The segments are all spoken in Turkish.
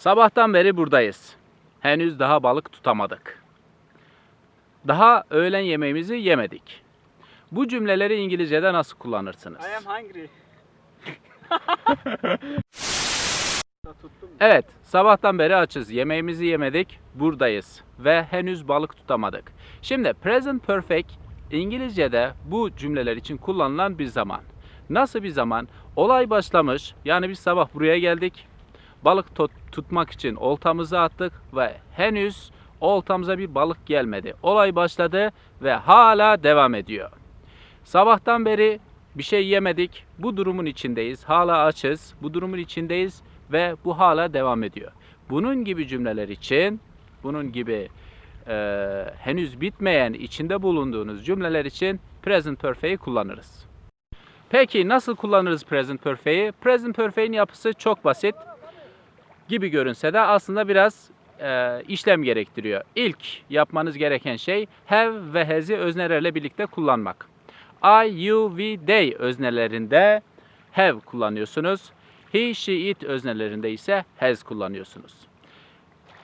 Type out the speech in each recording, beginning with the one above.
Sabahtan beri buradayız. Henüz daha balık tutamadık. Daha öğlen yemeğimizi yemedik. Bu cümleleri İngilizce'de nasıl kullanırsınız? I am hungry. Evet, sabahtan beri açız. Yemeğimizi yemedik, buradayız ve henüz balık tutamadık. Şimdi present perfect İngilizce'de bu cümleler için kullanılan bir zaman. Nasıl bir zaman? Olay başlamış. Yani biz sabah buraya geldik. Balık tut- tutmak için oltamızı attık ve henüz oltamıza bir balık gelmedi. Olay başladı ve hala devam ediyor. Sabahtan beri bir şey yemedik. Bu durumun içindeyiz. Hala açız. Bu durumun içindeyiz ve bu hala devam ediyor. Bunun gibi cümleler için, bunun gibi e, henüz bitmeyen, içinde bulunduğunuz cümleler için present perfect'i kullanırız. Peki nasıl kullanırız present perfect'i? Present perfect'in yapısı çok basit gibi görünse de aslında biraz e, işlem gerektiriyor. İlk yapmanız gereken şey have ve has'i öznelerle birlikte kullanmak. I, you, we, they öznelerinde have kullanıyorsunuz. He, she, it öznelerinde ise has kullanıyorsunuz.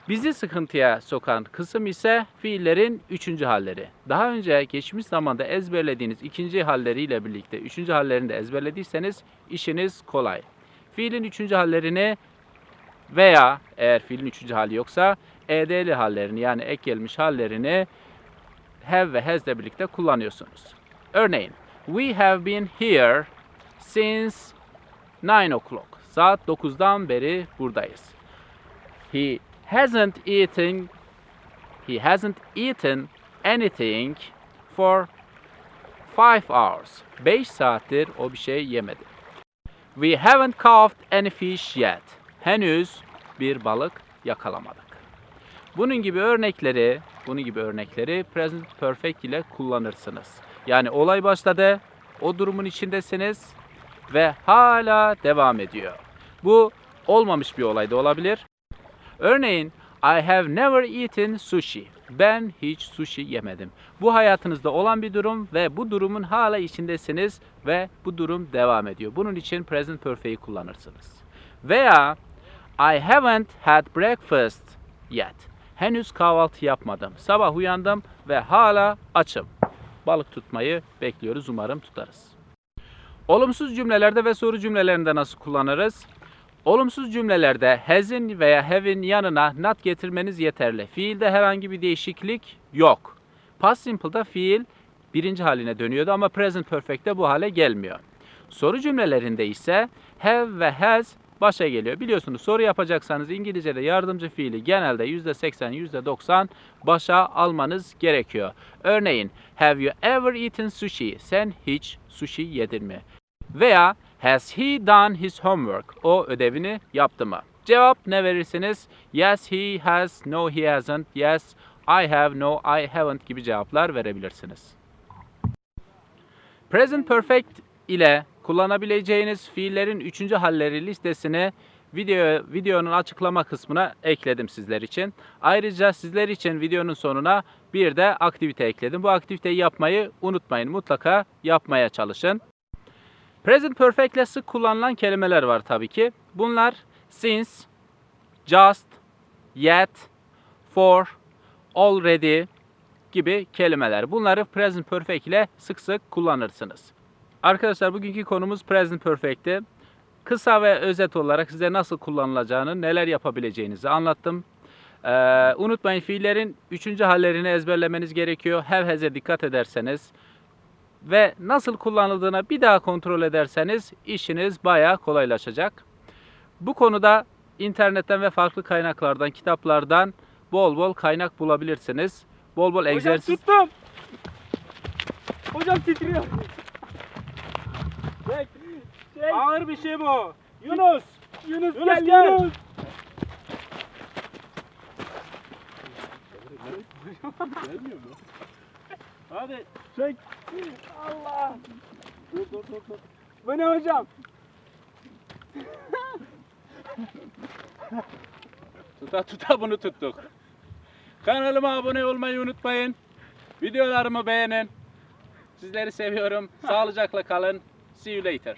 Bizi sıkıntıya sokan kısım ise fiillerin üçüncü halleri. Daha önce geçmiş zamanda ezberlediğiniz ikinci halleriyle birlikte üçüncü hallerini de ezberlediyseniz işiniz kolay. Fiilin üçüncü hallerini veya eğer fiilin üçüncü hali yoksa ed'li hallerini yani ek gelmiş hallerini have ve has ile birlikte kullanıyorsunuz. Örneğin, we have been here since 9 o'clock. Saat 9'dan beri buradayız. He hasn't eaten he hasn't eaten anything for 5 hours. 5 saattir o bir şey yemedi. We haven't caught any fish yet. Henüz bir balık yakalamadık. Bunun gibi örnekleri, bunun gibi örnekleri present perfect ile kullanırsınız. Yani olay başladı, o durumun içindesiniz ve hala devam ediyor. Bu olmamış bir olay da olabilir. Örneğin I have never eaten sushi. Ben hiç sushi yemedim. Bu hayatınızda olan bir durum ve bu durumun hala içindesiniz ve bu durum devam ediyor. Bunun için present perfect'i kullanırsınız. Veya I haven't had breakfast yet. Henüz kahvaltı yapmadım. Sabah uyandım ve hala açım. Balık tutmayı bekliyoruz. Umarım tutarız. Olumsuz cümlelerde ve soru cümlelerinde nasıl kullanırız? Olumsuz cümlelerde has'in veya have'in yanına not getirmeniz yeterli. Fiilde herhangi bir değişiklik yok. Past simple'da fiil birinci haline dönüyordu ama present perfect'te bu hale gelmiyor. Soru cümlelerinde ise have ve has başa geliyor. Biliyorsunuz soru yapacaksanız İngilizce'de yardımcı fiili genelde %80, %90 başa almanız gerekiyor. Örneğin have you ever eaten sushi? Sen hiç sushi yedin mi? Veya has he done his homework? O ödevini yaptı mı? Cevap ne verirsiniz? Yes he has, no he hasn't, yes I have, no I haven't gibi cevaplar verebilirsiniz. Present perfect ile kullanabileceğiniz fiillerin üçüncü halleri listesini video videonun açıklama kısmına ekledim sizler için. Ayrıca sizler için videonun sonuna bir de aktivite ekledim. Bu aktiviteyi yapmayı unutmayın. Mutlaka yapmaya çalışın. Present perfect ile sık kullanılan kelimeler var tabii ki. Bunlar since, just, yet, for, already gibi kelimeler. Bunları present perfect ile sık sık kullanırsınız. Arkadaşlar bugünkü konumuz present perfect'ti. Kısa ve özet olarak size nasıl kullanılacağını, neler yapabileceğinizi anlattım. Ee, unutmayın fiillerin üçüncü hallerini ezberlemeniz gerekiyor. Have has'e dikkat ederseniz ve nasıl kullanıldığına bir daha kontrol ederseniz işiniz bayağı kolaylaşacak. Bu konuda internetten ve farklı kaynaklardan, kitaplardan bol bol kaynak bulabilirsiniz. Bol bol Hocam egzersiz tuttum. Hocam titriyor. Çek. Ağır bir şey bu. Yunus. Yunus, Yunus gel, gel. Yunus. Hadi. Çek. Allah. Dur dur dur dur. Bu ne hocam? Tuta tuta bunu tuttuk. Kanalıma abone olmayı unutmayın. Videolarımı beğenin. Sizleri seviyorum. Sağlıcakla kalın. See you later.